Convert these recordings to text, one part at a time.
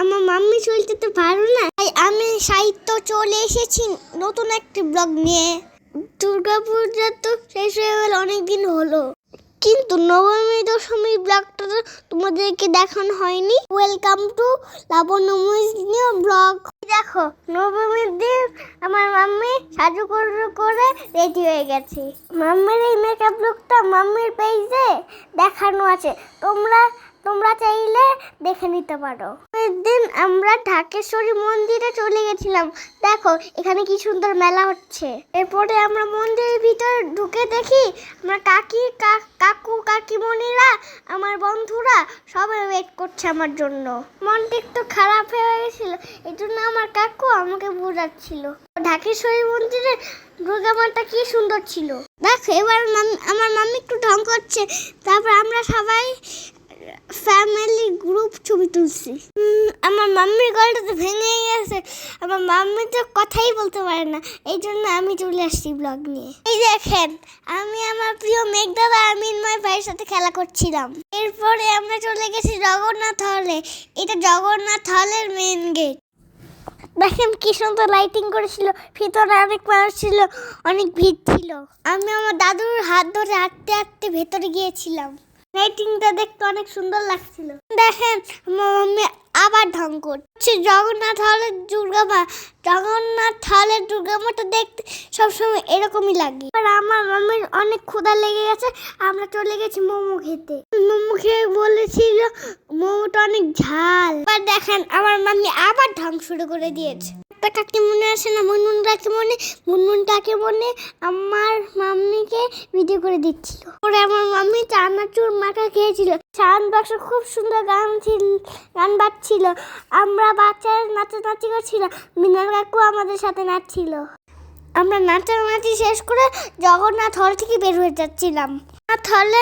আমার মাম্মি চলতে তো পারো না। তাই আমি সাহিত্য চলে এসেছি নতুন একটি ব্লগ নিয়ে। দুর্গাপূজা তো শেষ হয়ে গেল, অনেকদিন হলো। কিন্তু নবমী দশমী ব্লগটা তো তোমাদেরকে দেখানো হয়নি। Welcome to Labanyamoy blog. দেখো নবমীর দিন আমার মাম্মি সাজু করে করে রেডি হয়ে গেছে। মাম্মির এই মেকআপ লুকটা মাম্মির পেজে দেখানো আছে। তোমরা তোমরা চাইলে দেখে নিতে পারো। ওই দিন আমরা ঢাকেশ্বরী মন্দিরে চলে গেছিলাম। দেখো, এখানে কি সুন্দর মেলা হচ্ছে। এরপরে আমরা মন্দিরের ভিতরে ঢুকে দেখি, আমরা কাকি কাকু, কাকিমণিরা, আমার বন্ধুরা, সবাই ওয়েট করছে আমার জন্য। মনটা একটু খারাপ হয়ে গেছিল এই জন্য আমার কাকু আমাকে বোঝাচ্ছিল। ঢাকেশ্বরী মন্দিরে দুর্গা মাতা কি সুন্দর ছিল। দেখো, এবার আমার মাম্মি একটু ঢং করছে, তারপর আমরা সবাই গ্রুপ ছবি তুলছি। আমার মাম্মির গলাটা তো ভেঙে গেছে। আমার মাম্মি তো কথাই বলতে পারে না। এই জন্য আমি চলে আসছি ব্লগ নিয়ে। এই দেখেন, আমি আমার প্রিয় মেঘদাদা আর মিনময় ভাইয়ের সাথে খেলা করছিলাম। এরপরে আমরা চলে গেছি জগন্নাথ হলে এটা জগন্নাথ হলের মেন গেট দেখেন কি সুন্দর লাইটিং করেছিল। ভিতরে অনেক মানুষ ছিল, অনেক ভিড় ছিল। আমি আমার দাদুর হাত ধরে হাঁটতে হাঁটতে ভেতরে গিয়েছিলাম। লাইটিংটা দেখতে অনেক সুন্দর লাগছিল। দেখেন মাম্মি আবার ঢং করছে জগন্নাথ হলের দুর্গা মা জগন্নাথ হলের দুর্গা মাটা দেখতে সবসময় এরকমই লাগে। আর আমার মাম্মির অনেক ক্ষুধা লেগে গেছে, আমরা চলে গেছি মোমো খেতে। মোমো খেয়ে বলেছিল মোমোটা অনেক ঝাল। আর দেখেন, আমার মাম্মি আবার ঢং শুরু করে দিয়েছে। কাকে মনে আসে না মুনমুন কাকে মনে মুনমুন কাকে মনে আমার মাম্মিকে ভিডিও করে দিচ্ছিল। পরে আমার মাম্মি চানাচুর মাখা খেয়েছিল। সান বাক্স খুব সুন্দর গান ছিল, গান বাজছিল। আমরা বাচ্চারা নাচানাচি করছিল। মিনার কাকু আমাদের সাথে নাচছিল। আমরা নাচানাচি শেষ করে জগন্নাথ হল থেকে বের হয়ে যাচ্ছিলাম। হলে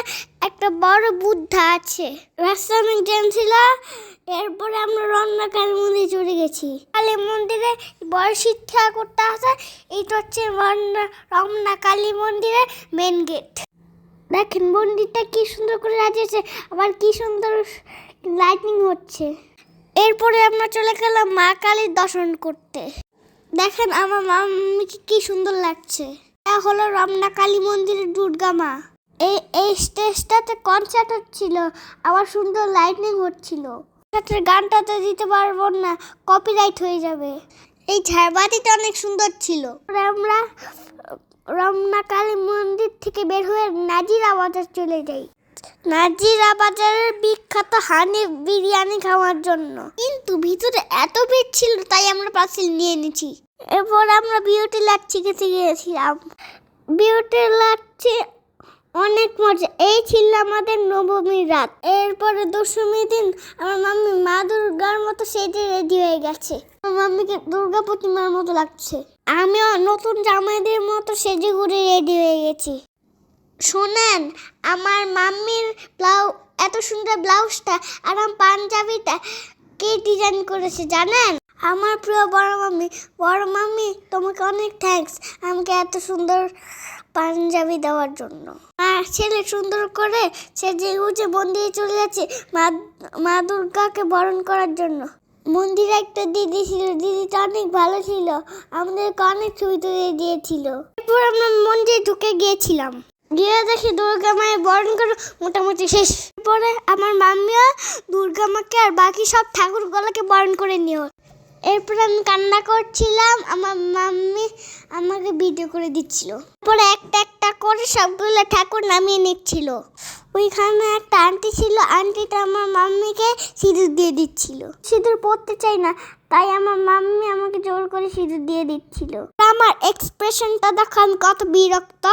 একটা বড় বুদ্ধা আছে। রাস্তা অনেক ছিল, এরপরে আমরা রমনা কালী মন্দিরে চলে গেছি। কালী মন্দিরে বড় শিক্ষা করতে আসে এইটা হচ্ছে রমনা কালী মন্দিরের মেন গেট দেখেন মন্দিরটা কি সুন্দর করে সাজিয়েছে। আবার কি সুন্দর লাইটিং হচ্ছে। এরপরে আমরা চলে গেলাম মা কালীর দর্শন করতে। দেখেন, আমার মাম্মিকে কি সুন্দর লাগছে। এটা হলো রমনা কালী মন্দিরের দুর্গা মা। এই এই স্টেজটাতে কনসার্ট হচ্ছিল, আবার সুন্দর লাইটিং হচ্ছিল। সাথে গানটাতে দিতে পারব না কপিরাইট হয়ে যাবে। এই ঝাড়বাতিটা অনেক সুন্দর ছিল। আমরা রমনা কালী মন্দির থেকে বের হয়ে নাজিরা বাজার চলে যাই। নাজিরা বাজারের বিখ্যাত হানি বিরিয়ানি খাওয়ার জন্য। কিন্তু ভিতরে এত ভিড় ছিল তাই আমরা পার্সেল নিয়ে নিয়েছি এরপর আমরা বিউটি লাচ্ছি খেতে গিয়েছিলাম। বিউটি লাচ্ছি অনেক মজা। এই ছিল আমাদের নবমীর রাত। এরপরে দশমী দিন আমার মাম্মি মা দুর্গার মতো সেজে রেডি হয়ে গেছে। আমার মাম্মিকে দুর্গা প্রতিমার মতো লাগছে। আমিও নতুন জামাইদের মতো সেজে ঘুরে রেডি হয়ে গেছি। শোনেন, আমার মাম্মির ব্লাউ, এত সুন্দর ব্লাউজটা আর আমার পাঞ্জাবিটা কে ডিজাইন করেছে জানেন? আমার প্রিয় বড় মাম্মি বড় মাম্মি তোমাকে অনেক থ্যাঙ্কস আমাকে এত সুন্দর পাঞ্জাবি দেওয়ার জন্য। আর ছেলে সুন্দর করে সে যে উঠে মন্দিরে চলে যাচ্ছে মা মা দুর্গাকে বরণ করার জন্য। মন্দিরে একটা দিদি ছিল, দিদিটা অনেক ভালো ছিল, আমাদেরকে অনেক ছবি তুলে দিয়েছিল। এরপর আমরা মন্দিরে ঢুকে গিয়েছিলাম। গিয়ে দেখি দুর্গা মায়ের বরণ করে মোটামুটি শেষ। পরে আমার মাম্মিও দুর্গা মাকে আর বাকি সব ঠাকুরগুলোকে বরণ করে নিও এরপরে আমি কান্না করছিলাম, আমার মাম্মি আমাকে ভিডিও করে দিচ্ছিল। পরে একটা একটা করে সবগুলো ঠাকুর নামিয়ে নিচ্ছিল। ওইখানে একটা আন্টি ছিল, আন্টিটা আমার মাম্মিকে সিঁদুর দিয়ে দিচ্ছিল। সিঁদুর পরতে চাই না, তাই আমার মাম্মি আমাকে জোর করে সিঁদুর দিয়ে দিচ্ছিল। আমার এক্সপ্রেশনটা দেখো, আমি কত বিরক্ত।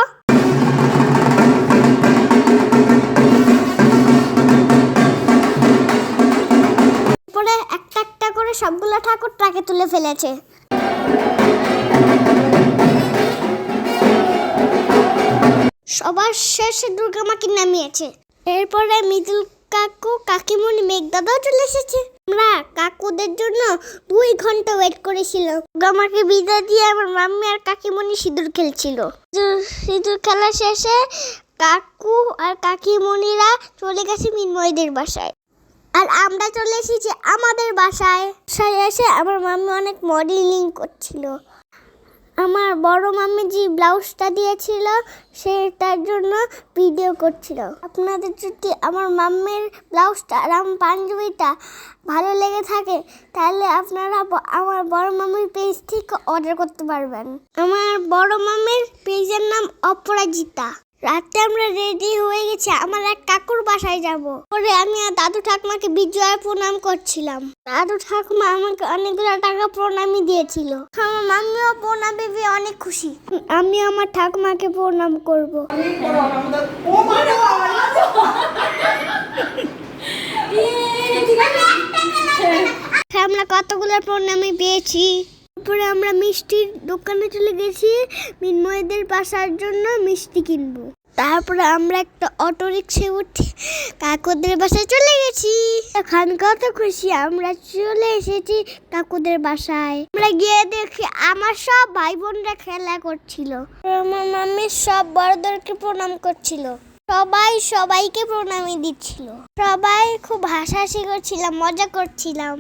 পরে একটা একটা করে সবগুলো ঠাকুর ট্রাকে তুলে ফেলেছে। সবার শেষে দুর্গা মাকে নামিয়েছে। এরপরে মিদুল কাকু, কাকিমণি মেঘদাদাও চলে এসেছে। আমরা কাকুদের জন্য দুই ঘণ্টা ওয়েট করেছিলাম। আমাকে বিদায় দিয়ে আমার মাম্মি আর কাকিমণি সিঁদুর খেলছিল। সিঁদুর খেলা শেষে কাকু আর কাকিমণিরা চলে গেছে মিনময়দের বাসায়। আর আমরা চলে এসেছি আমাদের বাসায়। বাসায় এসে আমার মাম্মি অনেক মডেলিং করছিল। আমার বড় মাম্মি যে ব্লাউজটা দিয়েছিল, সেটার জন্য ভিডিও করছিল। আপনাদের যদি আমার মাম্মির ব্লাউজটা আর আমার পাঞ্জাবিটা ভালো লেগে থাকে, তাহলে আপনারা আমার বড় মাম্মির পেজ থেকে অর্ডার করতে পারবেন। আমার বড় মাম্মির পেজের নাম অপরাজিতা। রাতে আমরা রেডি হয়ে গেছি আমার এক কাকুর বাসায় যাব। পরে আমি আর দাদু ঠাকুমাকে বিজয় প্রণাম করছিলাম। দাদু ঠাকুমা আমাকে অনেকগুলো টাকা প্রণামই দিয়েছিল। আমার মাম্মিও প্রণামী পেয়ে অনেক খুশি। আমি আমার ঠাকুমাকে প্রণাম করব। আমরা কতগুলো প্রণামই পেয়েছি? তারপরে আমরা মিষ্টির দোকানে চলে গেছি। মিনময়দের বাসার জন্য মিষ্টি কিনবো। তারপরে আমরা একটা অটো রিক্সায় উঠে কাকুদের বাসায় চলে গেছি। এখন কত খুশি, আমরা চলে এসেছি কাকুদের বাসায়। আমরা গিয়ে দেখি আমার সব ভাই বোনরা খেলা করছিল। আমার মাম্মি সব বড়দেরকে প্রণাম করছিল। সবাই সবাইকে প্রণামী দিচ্ছিল। সবাই খুব হাসাহাসি করছিলাম, মজা করছিলাম।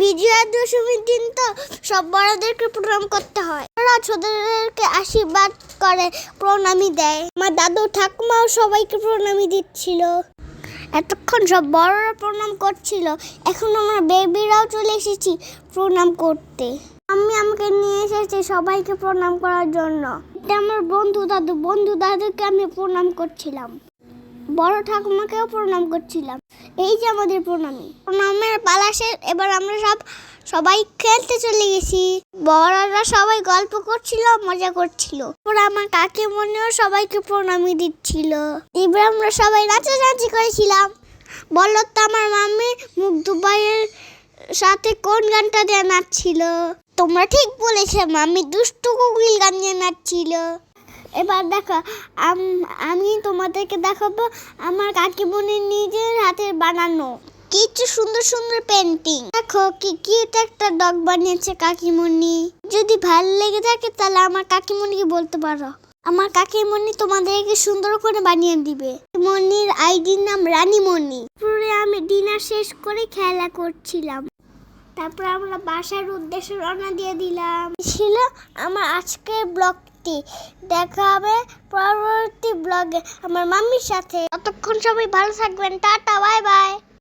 বিজয়া দশমীর দিন তো সব বড়দেরকে প্রণাম করতে হয়। ওরা ছোটদেরকে আশীর্বাদ করে, প্রণামী দেয়। আমার দাদু ঠাকুমাও সবাইকে প্রণামী দিচ্ছিল। এতক্ষণ সব বড়রা প্রণাম করছিল। এখন আমরা বেবিরাও চলে এসেছি প্রণাম করতে। আমি আমাকে নিয়ে এসেছি সবাইকে প্রণাম করার জন্য। এটা আমার বন্ধু দাদু, বন্ধু দাদুকে আমি প্রণাম করছিলাম। বড় ঠাকুমাকেও প্রণাম করছিলাম। এই যে আমাদের প্রণামী। প্রণামের পালা শেষ এবার আমরা সব সবাই খেলতে চলে গেছি। বড়রা সবাই গল্প করছিল, মজা করছিল। এবার আমার কাকিমণিও সবাইকে প্রণামী দিচ্ছিল। এবার আমরা সবাই নাচানাচি করেছিলাম। বলল তো আমার মাম্মি মুখ দুবাইয়ের সাথে কোন গানটা দিয়ে নাচছিল? তোমরা ঠিক বলেছে, মাম্মি দুষ্টু কুকিল গান দিয়ে নাচছিল। এবার দেখো, আম- আমি তোমাদেরকে দেখাবো আমার কাকিমণির নিজের হাতের বানানো। কিছু সুন্দর সুন্দর পেন্টিং দেখো, কি কিউট একটা ডগ বানিয়েছে কাকিমণি। যদি ভালো লেগে থাকে, তাহলে আমার কাকিমণিকে বলতে পারো। আমার কাকিমণি তোমাদেরকে সুন্দর করে বানিয়ে দিবে। মনির আইডির নাম রানীমণি। পরে আমি ডিনার শেষ করে খেলা করছিলাম। তারপর আমরা বাসার উদ্দেশ্যে রওনা দিয়ে দিলাম। ছিল আমার আজকের ব্লগটি। দেখা হবে পরবর্তী ব্লগে। আমার মাম্মির সাথে। ততক্ষণ সবাই ভালো থাকবেন। Tata, bye bye.